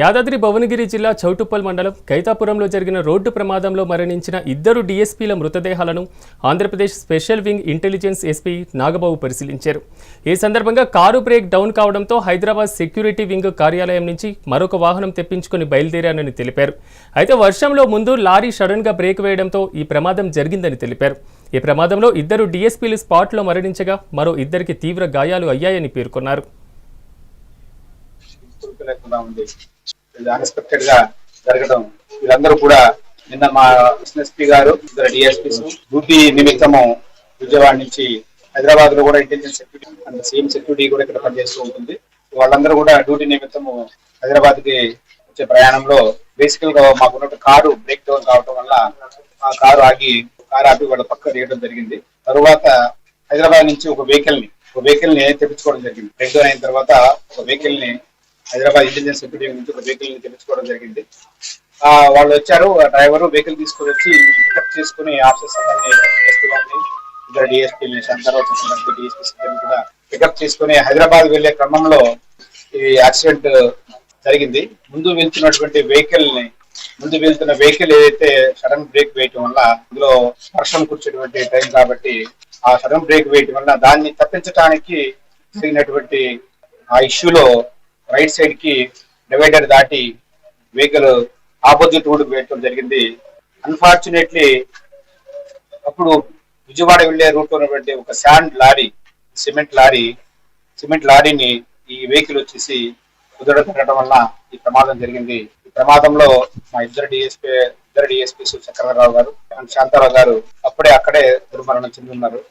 యాదాద్రి భువనగిరి జిల్లా చౌటుప్పల్ మండలం కైతాపురంలో జరిగిన రోడ్డు ప్రమాదంలో మరణించిన ఇద్దరు డీఎస్పీల మృతదేహాలను Andhra Pradesh special wing intelligence SP Nagababu పరిశీలించారు. ఈ సందర్భంగా కారు బ్రేక్ డౌన్ కావడంతో హైదరాబాద్ సెక్యూరిటీ వింగ్ కార్యాలయం నుంచి మరొక వాహనం తెప్పించుకుని బయలుదేరానని తెలిపారు. అయితే వర్షంలో ముందు లారీ సడన్గా బ్రేక్ వేయడంతో ఈ ప్రమాదం జరిగిందని తెలిపారు. ఈ ప్రమాదంలో ఇద్దరు డీఎస్పీలు స్పాట్లో మరణించగా మరో ఇద్దరికి తీవ్ర గాయాలు అయ్యాయని పేర్కొన్నారు. గుర్తు లేకుండా ఉంది. అన్ఎక్స్పెక్టెడ్గా జరగడం. వీళ్ళందరూ కూడా నిన్న మా ఎస్ఎస్పీ గారు ఇద్దరు డిఎస్పీస్ డ్యూటీ నిమిత్తము విజయవాడ నుంచి హైదరాబాద్లో కూడా intelligence security and same security కూడా ఇక్కడ పనిచేస్తూ ఉంటుంది. వాళ్ళందరూ కూడా డ్యూటీ నిమిత్తము హైదరాబాద్కి వచ్చే ప్రయాణంలో బేసికల్గా మాకున్న కారు బ్రేక్ డౌన్ కావడం వల్ల ఆ కారు ఆగి కారు ఆపి వాళ్ళ పక్క తీయడం జరిగింది. తరువాత హైదరాబాద్ నుంచి ఒక వెహికల్ని ఒక వెహికల్ని తెప్పించుకోవడం జరిగింది బ్రేక్ డౌన్ అయిన తర్వాత ఒక వెహికల్ని హైదరాబాద్ ఇంటెలిజెన్స్ సెక్యూరిటీ నుంచి ఒక వెహికల్ని తెప్పించుకోవడం జరిగింది. ఆ వాళ్ళు వచ్చారు ఆ డ్రైవర్ వెహికల్ తీసుకొని వచ్చి పికప్ చేసుకుని ఆఫీసర్స్ అందరినీ ఎస్పీ ఇద్దరు డిఎస్పీ శంకరరావు డిఎస్పీ కూడా పికప్ చేసుకుని హైదరాబాద్ వెళ్ళే క్రమంలో ఈ యాక్సిడెంట్ జరిగింది. ముందు వెళ్తున్నటువంటి వెహికల్ని ముందు వెళ్తున్న వెహికల్ ఏదైతే సడన్ బ్రేక్ వేయటం వల్ల ఇందులో వర్షం కూర్చేటువంటి టైం కాబట్టి ఆ సడన్ బ్రేక్ వేయటం వల్ల దాన్ని తప్పించడానికి జరిగినటువంటి ఆ ఇష్యూలో రైట్ సైడ్కి డివైడర్ దాటి వెహికల్ ఆపోజిట్ రూట్ వేయటం జరిగింది. అన్ఫార్చునేట్లీ అప్పుడు విజయవాడ వెళ్ళే రూట్ ఉన్నటువంటి ఒక sand lorry cement lorry cement లారీని ఈ వెహికల్ వచ్చేసి కుదరపెట్టడం వల్ల ఈ ప్రమాదం జరిగింది. ఈ ప్రమాదంలో మా ఇద్దరు డిఎస్పీ ఇద్దరు డిఎస్పీ చక్రధరరావు గారు అండ్ శాంతారావు గారు అప్పుడే అక్కడే దుర్మరణం చెందున్నారు.